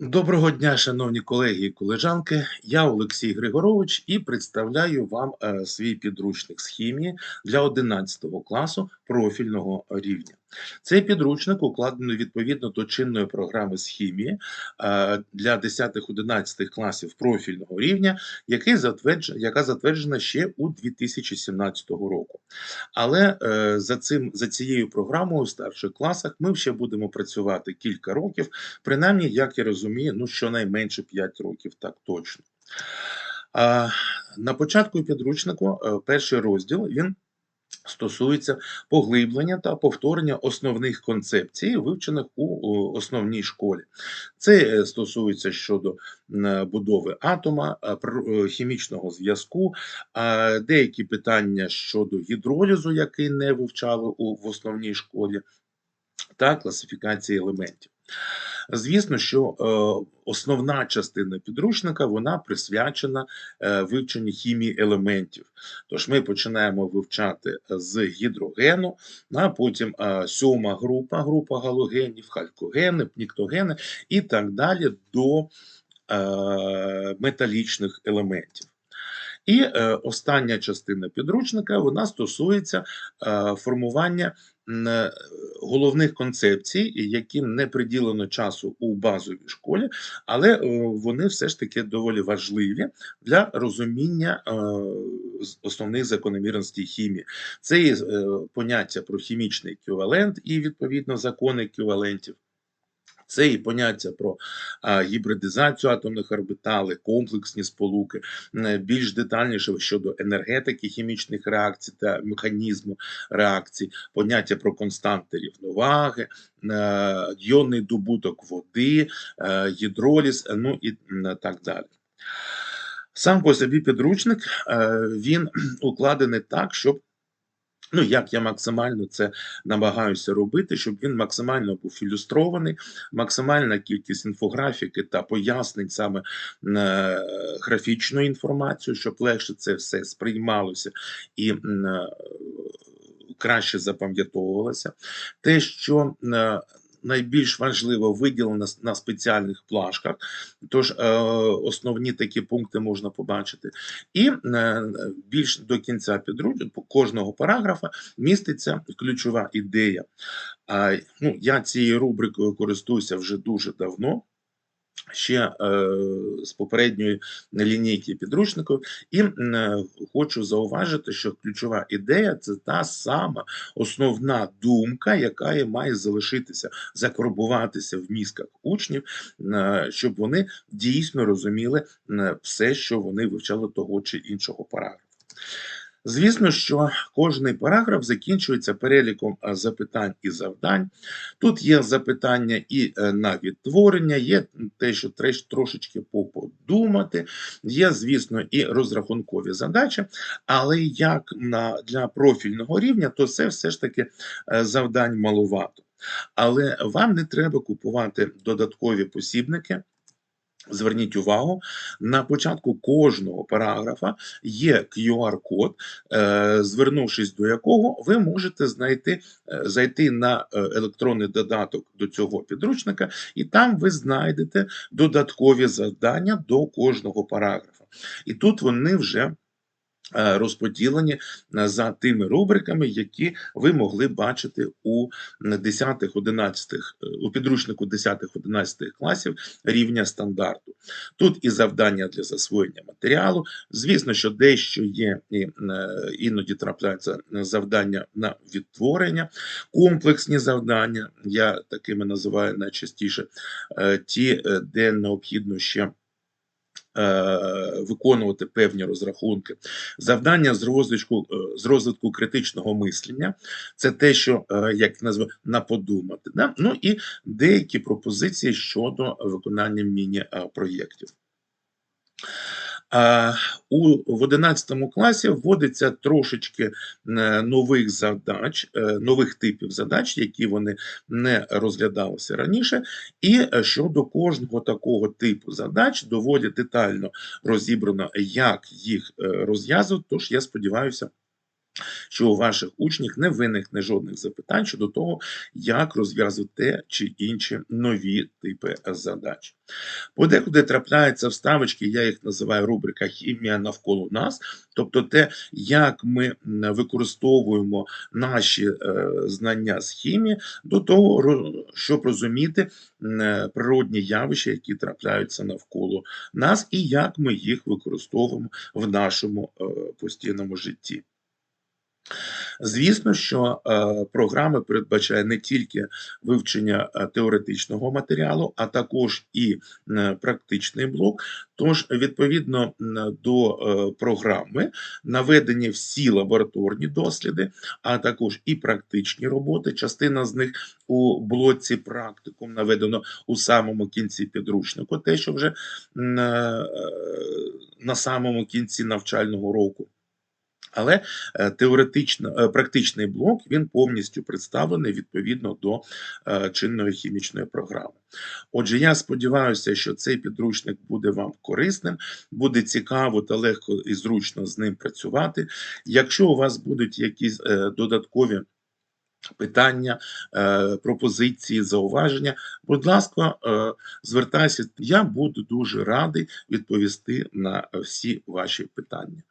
Доброго дня, шановні колеги і колежанки. Я Олексій Григорович і представляю вам е, свій підручник з хімії для 11 класу профільного рівня. Цей підручник укладений відповідно до чинної програми з хімії е, для 10-11 класів профільного рівня, яка затверджена ще у 2017 року. Але е, за цим за цією програмою у старших класах ми ще будемо працювати кілька років, принаймні, як я розумію, ну щонайменше 5 років, так точно. А, на початку підручнику е, перший розділ він стосується поглиблення та повторення основних концепцій, вивчених у основній школі. Це е, стосується щодо будови атома, е, хімічного зв'язку, деякі питання щодо гідролізу, який не вивчали в основній школі, та класифікації елементів. Звісно, що е, основна частина підручника вона присвячена е, вивченню хімії елементів. Тож ми починаємо вивчати з гідрогену, а потім е, сьома група, група галогенів, халькогени, пніктогени і так далі до металічних елементів. І е, остання частина підручника вона стосується е, формування е, головних концепцій, яким не приділено часу у базовій школі, але е, вони все ж таки доволі важливі для розуміння е, основних закономірностей хімії. Це і поняття про хімічний еквівалент і відповідно закони еквівалентів. Це і поняття про гібридизацію атомних орбіталей, комплексні сполуки, більш детальніше щодо енергетики хімічних реакцій та механізму реакцій, поняття про константи рівноваги, е, йонний добуток води, е, гідроліз, е, ну і так далі. Сам по собі підручник він укладений так, щоб Ну, як я максимально це намагаюся робити, щоб він максимально був ілюстрований, максимальна кількість інфографіки та пояснень саме е, графічною інформацією, щоб легше це все сприймалося і е, краще запам'ятовувалося. Те, що е, найбільш важливо виділено на спеціальних плашках, тож е, основні такі пункти можна побачити. І е, більш до кінця підручника кожного параграфа міститься ключова ідея. А, ну, я цією рубрикою користуюся вже дуже давно. Ще е, з попередньої лінійки підручників, і е, хочу зауважити, що ключова ідея це та сама основна думка, яка має залишитися, закарбуватися в мізках учнів, е, щоб вони дійсно розуміли все, що вони вивчали того чи іншого параграфу. Звісно, що кожний параграф закінчується переліком е, запитань і завдань. Тут є запитання і е, на відтворення, є те, що треба трошечки поподумати, є, звісно, і розрахункові задачі, але як на, для профільного рівня, то це все ж таки е, завдань маловато. Але вам не треба купувати додаткові посібники. Зверніть увагу, на початку кожного параграфа є QR-код, е, звернувшись до якого ви можете знайти, е, зайти на е, електронний додаток до цього підручника, і там ви знайдете додаткові завдання до кожного параграфа. І тут вони вже розподілені е, за тими рубриками, які ви могли бачити у 10-11, у підручнику 10-11 класів рівня стандарту. Тут і завдання для засвоєння матеріалу. Звісно, що дещо є і е, іноді трапляються завдання на відтворення, комплексні завдання. Я такими називаю найчастіше е, ті, е, де необхідно ще. Е, Виконувати певні розрахунки, завдання з розвитку, е, з розвитку критичного мислення, це те, що е, як назва на подумати. Да? Ну і деякі пропозиції щодо виконання міні-проєктів. У в 11 класі вводиться трошечки е, нових задач, е, нових типів задач, які вони не розглядалися раніше, і е, щодо кожного такого типу задач доволі детально розібрано, як їх розв'язувати. Тож я сподіваюся, що у ваших учнів не виникне жодних запитань щодо того, як розв'язувати те чи інші нові типи задач. Подекуди трапляються вставочки, я їх називаю рубрика Хімія навколо нас, тобто те, як ми використовуємо наші е, знання з хімії до того, щоб розуміти е, природні явища, які трапляються навколо нас, і як ми їх використовуємо в нашому е, постійному житті. Звісно, що е, програма передбачає не тільки вивчення е, теоретичного матеріалу, а також і е, практичний блок. Тож, відповідно до е, програми, наведені всі лабораторні досліди, а також і практичні роботи. Частина з них у блоці практикум наведено у самому кінці підручнику, те, що вже е, на самому кінці навчального року. Але е, теоретично е, практичний блок він повністю представлений відповідно до е, чинної хімічної програми. Отже, я сподіваюся, що цей підручник буде вам корисним, буде цікаво та легко і зручно з ним працювати. Якщо у вас будуть якісь додаткові питання, пропозиції, зауваження, будь ласка, звертайся. Я буду дуже радий відповісти на всі ваші питання.